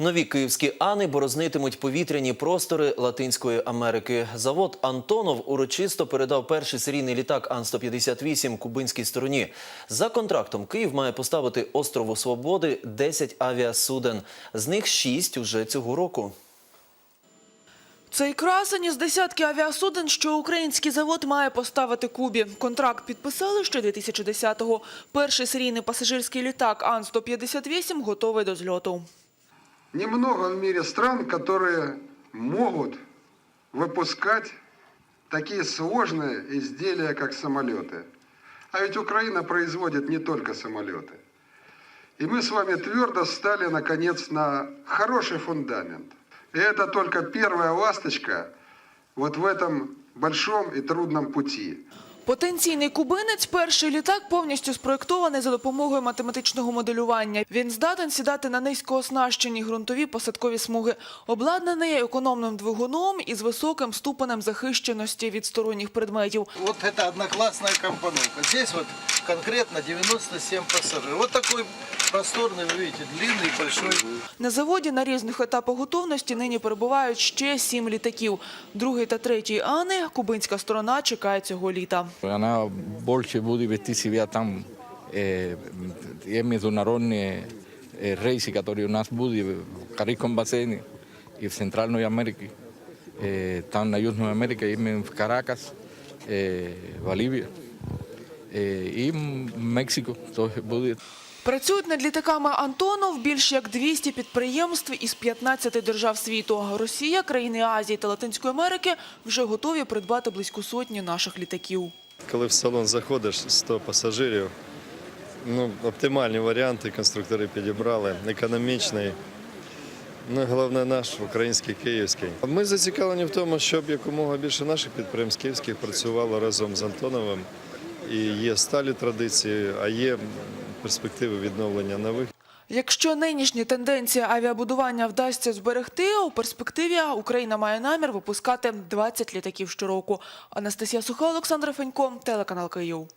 Нові київські ани борознитимуть повітряні простори Латинської Америки. Завод Антонов урочисто передав перший серійний літак Ан-158 кубинській стороні. За контрактом Київ має поставити острову Свободи 10 авіасуден. З них 6 уже цього року. Цей красень із десятки авіасуден, що український завод має поставити Кубі. Контракт підписали ще 2010-го. Перший серійний пасажирський літак Ан-158 готовий до зльоту. Немного в мире стран, которые могут выпускать такие сложные изделия, как самолеты. А ведь Украина производит не только самолеты. И мы с вами твердо стали, наконец, на хороший фундамент. И это только первая ласточка вот в этом большом и трудном пути. Потенційний кубинець – перший літак повністю спроєктований за допомогою математичного моделювання. Він здатен сідати на низькооснащені ґрунтові посадкові смуги. Обладнаний економним двигуном і з високим ступенем захищеності від сторонніх предметів. От це однокласна компоновка. Тут вот конкретно 97 пасажирів. Ось такой просторный, вы видите, длинный, большой. На заводі на різних етапах готовності нині перебувають ще сім літаків. Другий та третій Ани кубинська сторона чекає цього літа. Вона більше буде вести себе там. Е, є міжнародні е, рейси, які у нас будуть в Карибському басейні і в Центральній Америці. Е, там на Южній Америці, іменно в Каракас, е, Болівія. Е, і Мексико теж буде. Працюють над літаками Антонов більш як 200 підприємств із 15 держав світу. Росія, країни Азії та Латинської Америки вже готові придбати близько сотні наших літаків. Коли в салон заходиш 100 пасажирів, ну, оптимальні варіанти конструктори підібрали, економічний. Ну, головне наш український київський. Ми зацікавлені в тому, щоб якомога більше наших підприємств київських працювало разом з Антоновим. І є сталі традиції, а є перспективи відновлення нових. Якщо нинішні тенденції авіабудування вдасться зберегти, у перспективі Україна має намір випускати 20 літаків щороку. Анастасія Суха, Олександр Фенько, телеканал Київ.